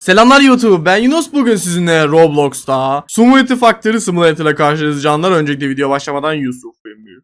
Selamlar YouTube ben Yunus bugün sizinle Roblox'ta Simulator Factory Simulator ile karşınızda canlar öncelikle video başlamadan Yusuf Emir.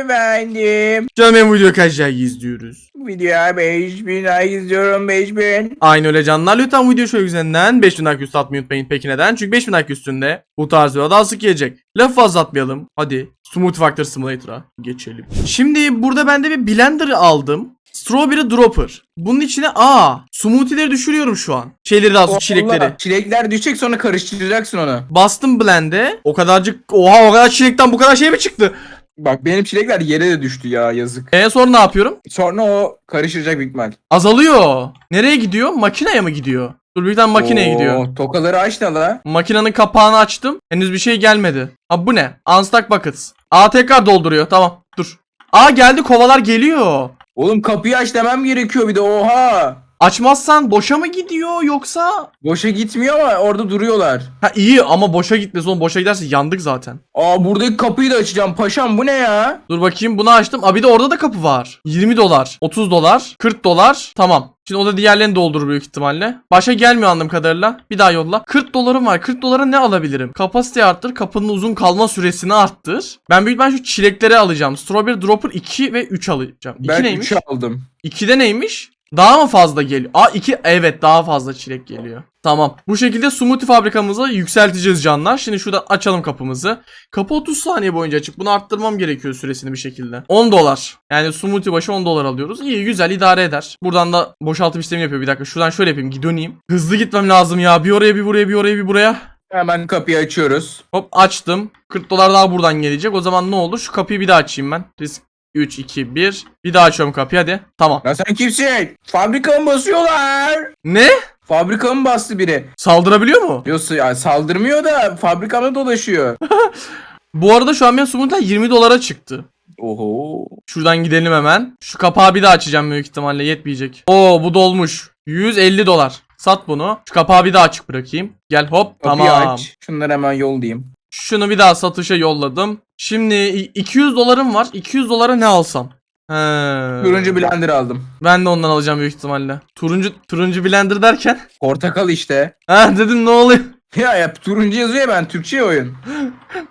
Efendim. Canım benim video kaç like izliyoruz. Videoya 5000 like izliyorum 5000. Aynı öyle canlar lütfen video şöyle güzelinden 5000 like üstü atmayı unutmayın peki neden? Çünkü 5000 like üstünde bu tarz videolar daha sık gelecek. Lafı fazla atmayalım hadi Smooth Factory Simulator'a geçelim. Şimdi burada ben de bir blender aldım. Strawberry Dropper. Bunun içine aa smoothie'leri düşürüyorum şu an. Şeyleri daha doğrusu çilekleri. Allah, Çilekler düşecek sonra karıştıracaksın onu. Bastım blend'e. O kadarcık oha o kadar çilekten bu kadar şey mi çıktı? Bak benim çilekler yere de düştü ya yazık. E sonra ne yapıyorum? Sonra o karıştıracak büyük ihtimal. Azalıyor. Nereye gidiyor? Makineye mi gidiyor? Dur bir tane makineye Oo, gidiyor. Tokaları aç da la. Makinenin kapağını açtım. Henüz bir şey gelmedi. Ha bu ne? Unstuck buckets. Aa tekrar dolduruyor. Tamam. Dur. Aa geldi kovalar geliyor. Oğlum kapıyı aç demem gerekiyor bir de oha. Açmazsan boşa mı gidiyor yoksa? Boşa gitmiyor ama orada duruyorlar. Ha iyi ama boşa gitmez oğlum. Boşa giderse yandık zaten. Aa buradaki kapıyı da açacağım paşam bu ne ya? Dur bakayım bunu açtım. Aa bir de orada da kapı var. 20 dolar, 30 dolar, 40 dolar. Tamam. Şimdi o da diğerlerini doldurur büyük ihtimalle. Başa gelmiyor anladığım kadarıyla. Bir daha yolla. 40 dolarım var. 40 dolara ne alabilirim? Kapasiteyi arttır. Kapının uzun kalma süresini arttır. Ben büyük ihtimalle şu çilekleri alacağım. Strawberry Dropper 2 ve 3 alacağım. 2 Ben neymiş? 3 aldım. 2'de neymiş? Daha mı fazla geliyor? Aa 2 evet daha fazla çilek geliyor. Tamam. Bu şekilde smoothie fabrikamızı yükselteceğiz canlar. Şimdi şurada açalım kapımızı. Kapı 30 saniye boyunca açık. Bunu arttırmam gerekiyor süresini bir şekilde. 10 dolar. Yani smoothie başı 10 dolar alıyoruz. İyi güzel idare eder. Buradan da boşaltım işlemi yapıyor. Bir dakika şuradan şöyle yapayım. Döneyim. Hızlı gitmem lazım ya. Bir oraya bir buraya bir oraya bir buraya. Hemen kapıyı açıyoruz. Hop açtım. 40 dolar daha buradan gelecek. O zaman ne olur? Şu kapıyı bir daha açayım ben. Risk 3, 2, 1. Bir daha açıyorum kapıyı hadi. Tamam. Ya sen kimsin? Fabrika mı basıyorlar? Ne? Fabrika mı bastı biri? Saldırabiliyor mu? Yoksa ya saldırmıyor da fabrikamda dolaşıyor. Bu arada şu an benim smoothie'ler 20 dolara çıktı. Oho. Şuradan gidelim hemen. Şu kapağı bir daha açacağım büyük ihtimalle yetmeyecek. Oo bu dolmuş. 150 dolar. Sat bunu. Şu kapağı bir daha açık bırakayım. Gel hop. Kapıyı tamam. aç. Şunları hemen yollayayım. Şunu bir daha satışa yolladım. Şimdi i- 200 dolarım var. 200 dolara ne alsam? He. Turuncu blender aldım. Ben de ondan alacağım büyük ihtimalle. Turuncu turuncu blender derken. Portakal işte. Ha dedim ne oluyor? Ya ya turuncu yazıyor ya ben Türkçe oyun.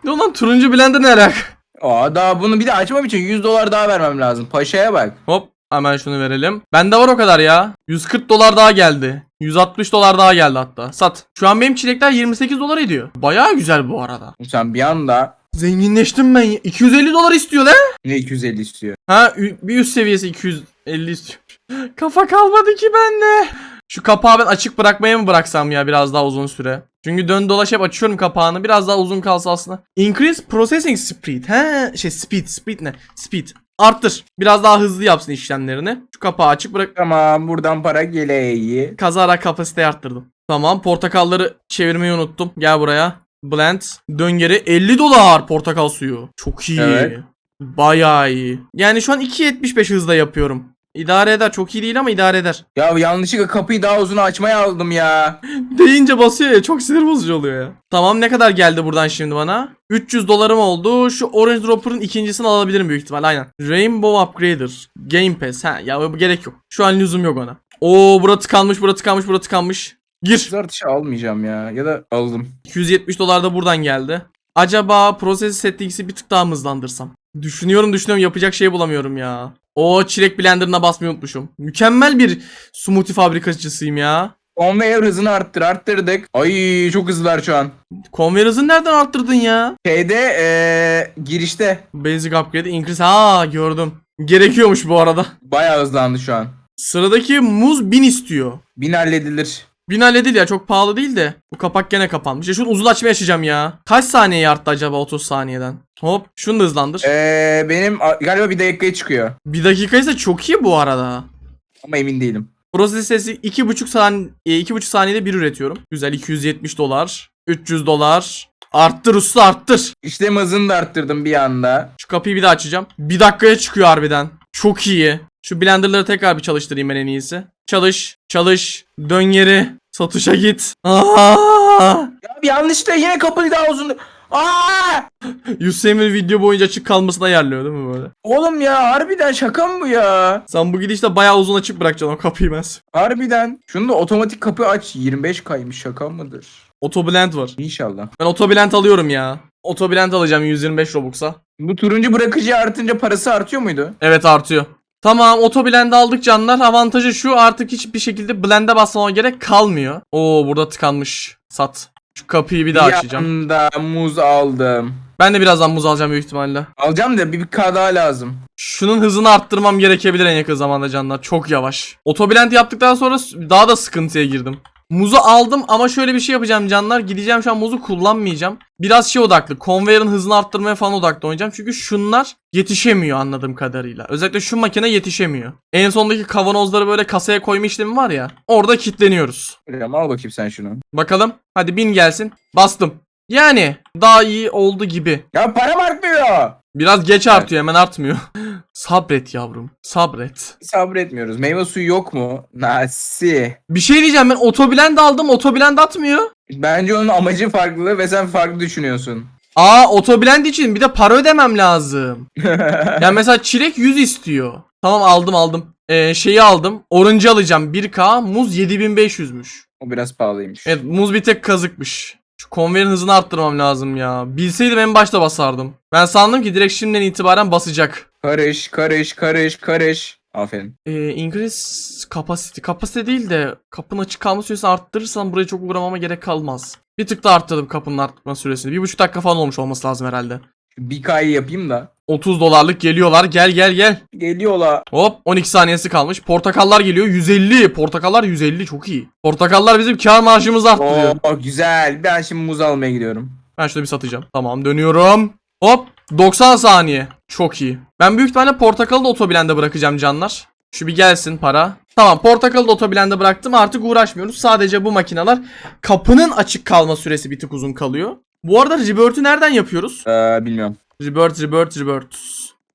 Ne lan turuncu blender ne alaka? Aa daha bunu bir de açmam için 100 dolar daha vermem lazım. Paşaya bak. Hop hemen şunu verelim. Bende var o kadar ya. 140 dolar daha geldi. 160 dolar daha geldi hatta. Sat. Şu an benim çilekler 28 dolar ediyor. Bayağı güzel bu arada. Sen bir anda Zenginleştim ben. ya. 250 dolar istiyor lan. ne 250 istiyor. Ha ü- bir üst seviyesi 250 istiyor. Kafa kalmadı ki bende. Şu kapağı ben açık bırakmaya mı bıraksam ya biraz daha uzun süre? Çünkü dön dolaş hep açıyorum kapağını. Biraz daha uzun kalsa aslında. Increase processing speed. He şey speed speed ne? Speed. Arttır. Biraz daha hızlı yapsın işlemlerini. Şu kapağı açık bırak. Tamam buradan para geleyi. Kazara kapasiteyi arttırdım. Tamam portakalları çevirmeyi unuttum. Gel buraya. Blend. Dön geri. 50 dolar portakal suyu. Çok iyi. Evet. Bayağı iyi. Yani şu an 2.75 hızla yapıyorum. İdare eder. Çok iyi değil ama idare eder. Ya yanlışlıkla kapıyı daha uzun açmaya aldım ya. Deyince basıyor ya. Çok sinir bozucu oluyor ya. Tamam ne kadar geldi buradan şimdi bana? 300 dolarım oldu. Şu Orange Dropper'ın ikincisini alabilirim büyük ihtimal. Aynen. Rainbow Upgrader. Game Pass. Ha ya bu gerek yok. Şu an lüzum yok ona. Oo bura tıkanmış, bura tıkanmış, bura tıkanmış. Gir. Zar dışı almayacağım ya. Ya da aldım. 270 dolar da buradan geldi. Acaba proses settings'i bir tık daha mı hızlandırsam? Düşünüyorum düşünüyorum yapacak şey bulamıyorum ya. O çilek blenderına basmayı unutmuşum. Mükemmel bir smoothie fabrikacısıyım ya. Conveyor hızını arttır arttırdık. Ay çok hızlılar şu an. Conveyor hızını nereden arttırdın ya? Şeyde eee girişte. Basic upgrade increase. Ha gördüm. Gerekiyormuş bu arada. Bayağı hızlandı şu an. Sıradaki muz 1000 istiyor. Bin halledilir. 1000 halledil ya çok pahalı değil de. Bu kapak gene kapanmış. Ya şunu uzun açmaya açacağım ya. Kaç saniye arttı acaba 30 saniyeden? Hop şunu da hızlandır. Eee benim a- galiba bir dakikaya çıkıyor. Bir dakika ise çok iyi bu arada. Ama emin değilim. Proses sesi 2.5 saniye 2.5 saniyede bir üretiyorum. Güzel 270 dolar. 300 dolar. Arttır usta arttır. İşlem hızını da arttırdım bir anda. Şu kapıyı bir daha açacağım. Bir dakikaya çıkıyor harbiden. Çok iyi. Şu blenderları tekrar bir çalıştırayım ben en iyisi. Çalış, çalış, dön geri, satışa git. Aa! Ya bir yanlışlıkla yine kapıyı daha uzun. Aa! Hüseyin video boyunca açık kalmasına ayarlıyor değil mi böyle? Oğlum ya harbiden şaka mı bu ya? Sen bu gidişte bayağı uzun açık bırakacaksın o kapıyı ben. Harbiden. Şunu da otomatik kapı aç. 25 kaymış şaka mıdır? Otoblend var. İnşallah. Ben otoblend alıyorum ya. Otoblend alacağım 125 Robux'a. Bu turuncu bırakıcı artınca parası artıyor muydu? Evet artıyor. Tamam otoblend aldık canlar. Avantajı şu artık hiçbir şekilde blend'e basmama gerek kalmıyor. Oo burada tıkanmış. Sat. Şu kapıyı bir daha açacağım. Yanda muz aldım. Ben de birazdan muz alacağım büyük ihtimalle. Alacağım da bir, bir K daha lazım. Şunun hızını arttırmam gerekebilir en yakın zamanda canlar. Çok yavaş. Otoblend yaptıktan sonra daha da sıkıntıya girdim. Muzu aldım ama şöyle bir şey yapacağım canlar. Gideceğim şu an muzu kullanmayacağım. Biraz şey odaklı. Conveyor'ın hızını arttırmaya falan odaklı oynayacağım. Çünkü şunlar yetişemiyor anladığım kadarıyla. Özellikle şu makine yetişemiyor. En sondaki kavanozları böyle kasaya koyma işlemi var ya. Orada kilitleniyoruz. Hocam al bakayım sen şunu. Bakalım. Hadi bin gelsin. Bastım. Yani daha iyi oldu gibi. Ya param artmıyor. Biraz geç artıyor hemen artmıyor. Sabret yavrum. Sabret. Sabretmiyoruz. Meyve suyu yok mu? Nasi. Bir şey diyeceğim ben otoblend aldım otoblend atmıyor. Bence onun amacı farklı ve sen farklı düşünüyorsun. Aa otoblend için bir de para ödemem lazım. yani mesela çilek 100 istiyor. Tamam aldım aldım. Ee, şeyi aldım. Orange alacağım 1K muz 7500'müş. o biraz pahalıymış. Evet muz bir tek kazıkmış. Şu konverin hızını arttırmam lazım ya. Bilseydim en başta basardım. Ben sandım ki direkt şimdiden itibaren basacak. Karış, karış, karış, karış. Aferin. Ee, increase capacity. Kapasite değil de kapının açık kalma süresini arttırırsam buraya çok uğramama gerek kalmaz. Bir tık da arttırdım kapının artma süresini. Bir buçuk dakika falan olmuş olması lazım herhalde. Bir K'yı yapayım da. 30 dolarlık geliyorlar. Gel gel gel. Geliyorlar. Hop 12 saniyesi kalmış. Portakallar geliyor. 150. Portakallar 150 çok iyi. Portakallar bizim kar marjımızı arttırıyor. Oo güzel. Ben şimdi muz almaya gidiyorum. Ben şunu bir satacağım. Tamam dönüyorum. Hop 90 saniye. Çok iyi. Ben büyük ihtimalle portakalı da otoblende bırakacağım canlar. Şu bir gelsin para. Tamam portakalı da otoblende bıraktım. Artık uğraşmıyoruz. Sadece bu makineler kapının açık kalma süresi bir tık uzun kalıyor. Bu arada Rebirth'ü nereden yapıyoruz? Ee, bilmiyorum. Rebirth, Rebirth, Rebirth.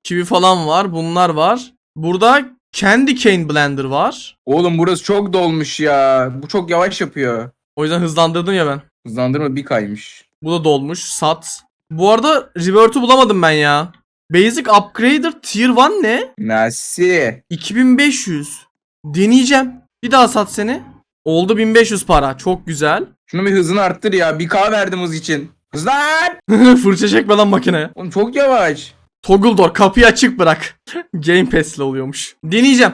Kiwi falan var. Bunlar var. Burada Candy Cane Blender var. Oğlum burası çok dolmuş ya. Bu çok yavaş yapıyor. O yüzden hızlandırdım ya ben. Hızlandırma bir kaymış. Bu da dolmuş. Sat. Bu arada Rebirth'ü bulamadım ben ya. Basic Upgrader Tier 1 ne? Nasi. 2500. Deneyeceğim. Bir daha sat seni. Oldu 1500 para. Çok güzel. Şunu bir hızını arttır ya. Bir K verdim hız için. Hızlan. Fırça çekme lan makineye. Oğlum çok yavaş. Toggle door kapıyı açık bırak. Game Pass'le oluyormuş. Deneyeceğim.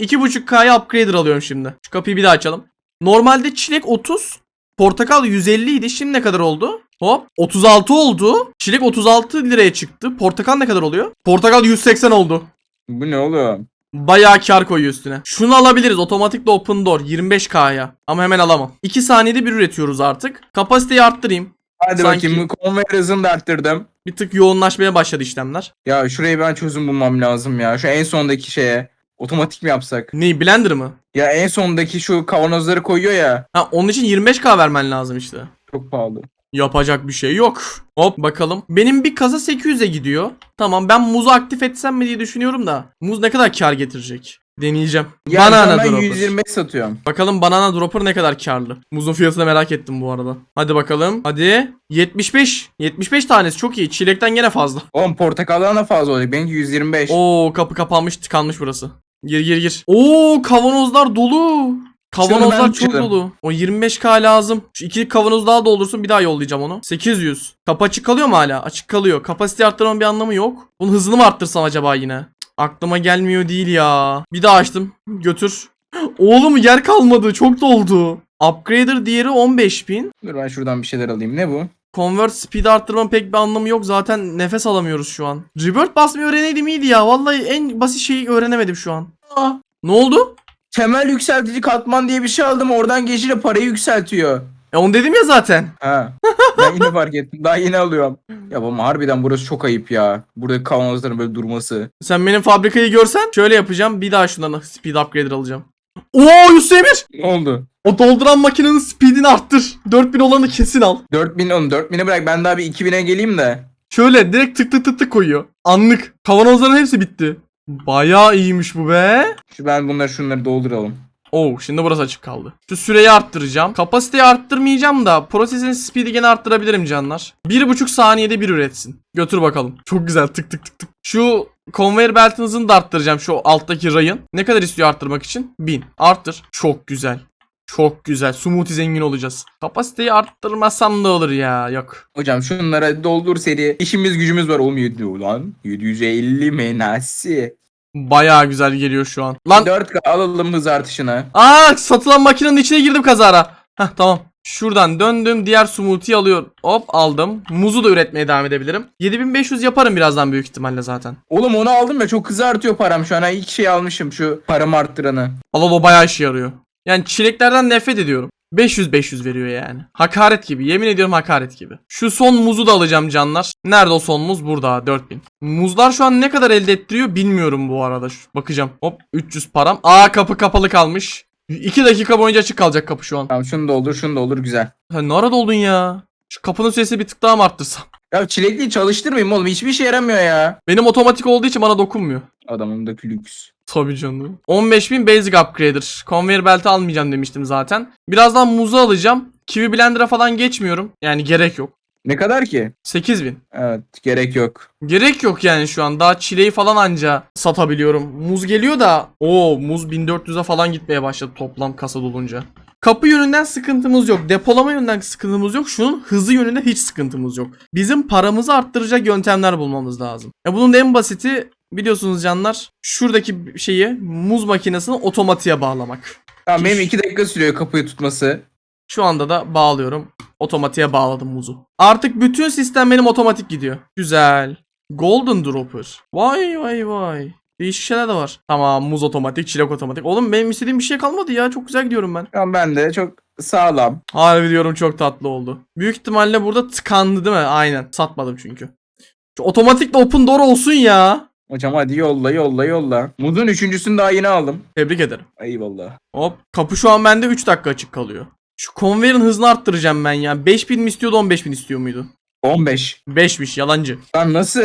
2.5K'ya upgrader alıyorum şimdi. Şu kapıyı bir daha açalım. Normalde çilek 30. Portakal 150 idi. Şimdi ne kadar oldu? Hop 36 oldu. Çilek 36 liraya çıktı. Portakal ne kadar oluyor? Portakal 180 oldu. Bu ne oğlum? Bayağı kar koyuyor üstüne. Şunu alabiliriz. Otomatik de open door 25K'ya. Ama hemen alamam. 2 saniyede bir üretiyoruz artık. Kapasiteyi arttırayım. Hadi Sanki- bakayım. Konver hızını da arttırdım. Bir tık yoğunlaşmaya başladı işlemler. Ya şuraya ben çözüm bulmam lazım ya. Şu en sondaki şeye. Otomatik mi yapsak? Ne blender mı? Ya en sondaki şu kavanozları koyuyor ya. Ha onun için 25K vermen lazım işte. Çok pahalı. Yapacak bir şey yok. Hop bakalım. Benim bir kasa 800'e gidiyor. Tamam ben muzu aktif etsem mi diye düşünüyorum da. Muz ne kadar kar getirecek? Deneyeceğim. Ya banana ben dropper. 125 satıyorum. Bakalım banana dropper ne kadar karlı. Muzun fiyatını merak ettim bu arada. Hadi bakalım. Hadi. 75. 75 tanesi çok iyi. Çilekten gene fazla. Oğlum portakaldan da fazla olacak. Benimki 125. Oo kapı kapanmış tıkanmış burası. Gir gir gir. Oo kavanozlar dolu. Kavanozlar çok içerim. dolu. O 25k lazım. Şu iki kavanoz daha doldursun bir daha yollayacağım onu. 800. Kapı açık kalıyor mu hala? Açık kalıyor. Kapasite arttırmanın bir anlamı yok. Bunun hızını mı arttırsam acaba yine? Cık, Aklıma gelmiyor değil ya. Bir daha açtım. Götür. Oğlum yer kalmadı. Çok doldu. Upgrader diğeri 15000. Dur ben şuradan bir şeyler alayım. Ne bu? Convert speed arttırmanın pek bir anlamı yok. Zaten nefes alamıyoruz şu an. Rebirth basmayı öğreneydim iyiydi ya. Vallahi en basit şeyi öğrenemedim şu an. Aa, Ne oldu? Temel yükseltici katman diye bir şey aldım. Oradan geçince parayı yükseltiyor. E onu dedim ya zaten. Ha. Ben yine fark ettim. Daha yeni alıyorum. Ya ama harbiden burası çok ayıp ya. Burada kavanozların böyle durması. Sen benim fabrikayı görsen şöyle yapacağım. Bir daha şundan speed upgrader alacağım. Oo 101. Ne oldu? O dolduran makinenin speedini arttır. 4000 olanı kesin al. 4000 oğlum 4000'i bırak ben daha bir 2000'e geleyim de. Şöyle direkt tık tık tık tık koyuyor. Anlık. Kavanozların hepsi bitti. Bayağı iyiymiş bu be. Şu ben bunları şunları dolduralım. Oo şimdi burası açık kaldı. Şu süreyi arttıracağım. Kapasiteyi arttırmayacağım da prosesin speed'i gene arttırabilirim canlar. 1.5 saniyede bir üretsin. Götür bakalım. Çok güzel tık tık tık tık. Şu conveyor belt'in hızını da arttıracağım şu alttaki rayın. Ne kadar istiyor arttırmak için? 1000. Arttır. Çok güzel. Çok güzel. Smoothie zengin olacağız. Kapasiteyi arttırmasam da olur ya. Yok. Hocam şunlara doldur seri. İşimiz gücümüz var olmuyor ulan. 750 menasi. Bayağı güzel geliyor şu an. Lan 4K alalım hız artışını. Aa satılan makinenin içine girdim kazara. Heh tamam. Şuradan döndüm diğer smoothie alıyor. Hop aldım. Muzu da üretmeye devam edebilirim. 7500 yaparım birazdan büyük ihtimalle zaten. Oğlum onu aldım ya çok hızlı artıyor param şu an. Ha, İlk şey almışım şu paramı arttıranı. Allah o bayağı işe yarıyor. Yani çileklerden nefret ediyorum. 500-500 veriyor yani. Hakaret gibi. Yemin ediyorum hakaret gibi. Şu son muzu da alacağım canlar. Nerede o son muz? Burada 4000. Muzlar şu an ne kadar elde ettiriyor bilmiyorum bu arada. Şu- bakacağım. Hop 300 param. Aa kapı kapalı kalmış. 2 dakika boyunca açık kalacak kapı şu an. Tamam şunu da olur şunu da olur güzel. Sen ne arada oldun ya? Şu kapının sesi bir tık daha mı arttırsam? Ya çilekliyi çalıştırmayayım oğlum hiçbir işe yaramıyor ya. Benim otomatik olduğu için bana dokunmuyor. Adamımdaki lüks. Tabii canım. 15.000 basic upgrader. Conveyor belt'i almayacağım demiştim zaten. Birazdan muzu alacağım. Kiwi blender'a falan geçmiyorum. Yani gerek yok. Ne kadar ki? 8000. Evet gerek yok. Gerek yok yani şu an. Daha çileği falan anca satabiliyorum. Muz geliyor da. Oo muz 1400'e falan gitmeye başladı toplam kasa dolunca. Kapı yönünden sıkıntımız yok. Depolama yönünden sıkıntımız yok. Şunun hızı yönünde hiç sıkıntımız yok. Bizim paramızı arttıracak yöntemler bulmamız lazım. Ya bunun da en basiti biliyorsunuz canlar şuradaki şeyi muz makinesini otomatiğe bağlamak. Tamam benim 2 dakika sürüyor kapıyı tutması. Şu anda da bağlıyorum. Otomatiğe bağladım muzu. Artık bütün sistem benim otomatik gidiyor. Güzel. Golden Dropper. Vay vay vay. Değişik şeyler de var. Tamam muz otomatik, çilek otomatik. Oğlum benim istediğim bir şey kalmadı ya. Çok güzel gidiyorum ben. Tamam ben de çok sağlam. Harbi diyorum çok tatlı oldu. Büyük ihtimalle burada tıkandı değil mi? Aynen. Satmadım çünkü. Şu otomatik de open door olsun ya. Hocam hadi yolla yolla yolla. Muzun üçüncüsünü daha yeni aldım. Tebrik ederim. Eyvallah. Hop. Kapı şu an bende 3 dakika açık kalıyor. Şu konveyerin hızını arttıracağım ben ya. 5000 mi istiyordu 15000 istiyor muydu? 15. 5'miş yalancı. Lan nasıl?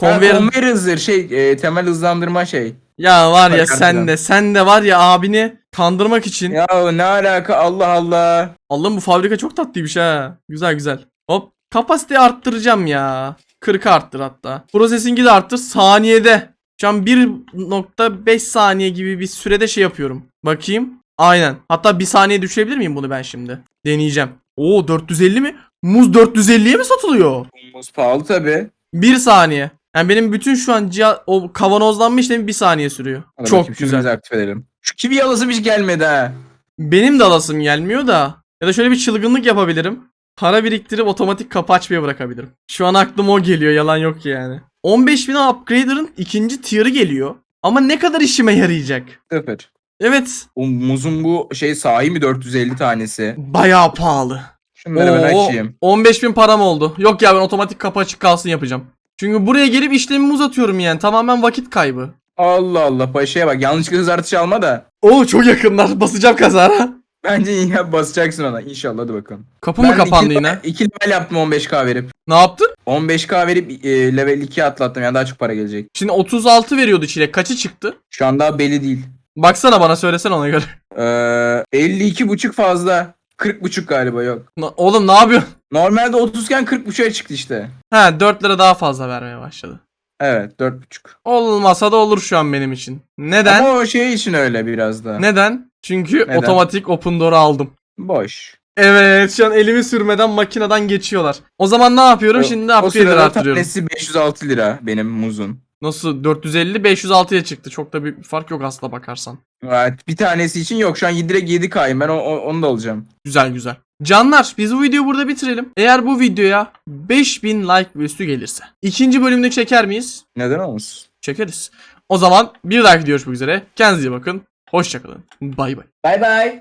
Ha, konveyer hızdır şey e, temel hızlandırma şey. Ya var ya sen de sen de var ya abini kandırmak için. Ya ne alaka Allah Allah. Allah'ım bu fabrika çok tatlıymış ha. Güzel güzel. Hop kapasiteyi arttıracağım ya. 40'a arttır hatta. Prosesingi de arttır saniyede. Şu an 1.5 saniye gibi bir sürede şey yapıyorum. Bakayım. Aynen. Hatta bir saniye düşürebilir miyim bunu ben şimdi? Deneyeceğim. Oo 450 mi? Muz 450'ye mi satılıyor? Muz pahalı tabi. 1 saniye. Yani benim bütün şu an cihaz, o kavanozlanma işlemi 1 saniye sürüyor. Çok güzel. aktif edelim. Şu kivi yalasım hiç gelmedi ha. Benim de alasım gelmiyor da. Ya da şöyle bir çılgınlık yapabilirim. Para biriktirip otomatik kapı açmaya bırakabilirim. Şu an aklıma o geliyor yalan yok yani. 15.000'e upgrader'ın ikinci tier'ı geliyor. Ama ne kadar işime yarayacak? Sıfır. Evet. O muzun bu şey sahi mi 450 tanesi? Bayağı pahalı. Şunları ben Oo, açayım. 15.000 param oldu. Yok ya ben otomatik kapı açık kalsın yapacağım. Çünkü buraya gelip işlemimi uzatıyorum yani. Tamamen vakit kaybı. Allah Allah paşaya bak yanlışlıkla hız artışı alma da. Oo çok yakınlar. Basacağım kazara. Bence yine basacaksın ona. İnşallah hadi bakalım. Kapı mı kapandı iki- yine? iki level yaptım 15k verip. Ne yaptın? 15k verip e, level 2'ye atlattım yani daha çok para gelecek. Şimdi 36 veriyordu çilek. Kaçı çıktı? Şu an daha belli değil. Baksana bana söylesene ona göre. Ee, 52 buçuk fazla. 40 buçuk galiba yok. Na- Oğlum ne yapıyorsun? Normalde 30 iken 40 buçuğa çıktı işte. He 4 lira daha fazla vermeye başladı. Evet 4 buçuk. Olmasa da olur şu an benim için. Neden? Ama o şey için öyle biraz da. Neden? Çünkü Neden? otomatik open door'u aldım. Boş. Evet şu an elimi sürmeden makineden geçiyorlar. O zaman ne yapıyorum? Şimdi o upgrader sırada arttırıyorum. tanesi 506 lira benim muzun. Nasıl 450 506'ya çıktı. Çok da bir fark yok aslına bakarsan. Evet bir tanesi için yok şu an direkt 7K'yım ben o, o- onu da alacağım. Güzel güzel. Canlar biz bu videoyu burada bitirelim. Eğer bu videoya 5000 like ve üstü gelirse ikinci bölümde çeker miyiz? Neden olmasın? Çekeriz. O zaman bir dahaki görüşmek üzere. Kendinize iyi bakın. Hoşçakalın. Bay bay. Bay bay.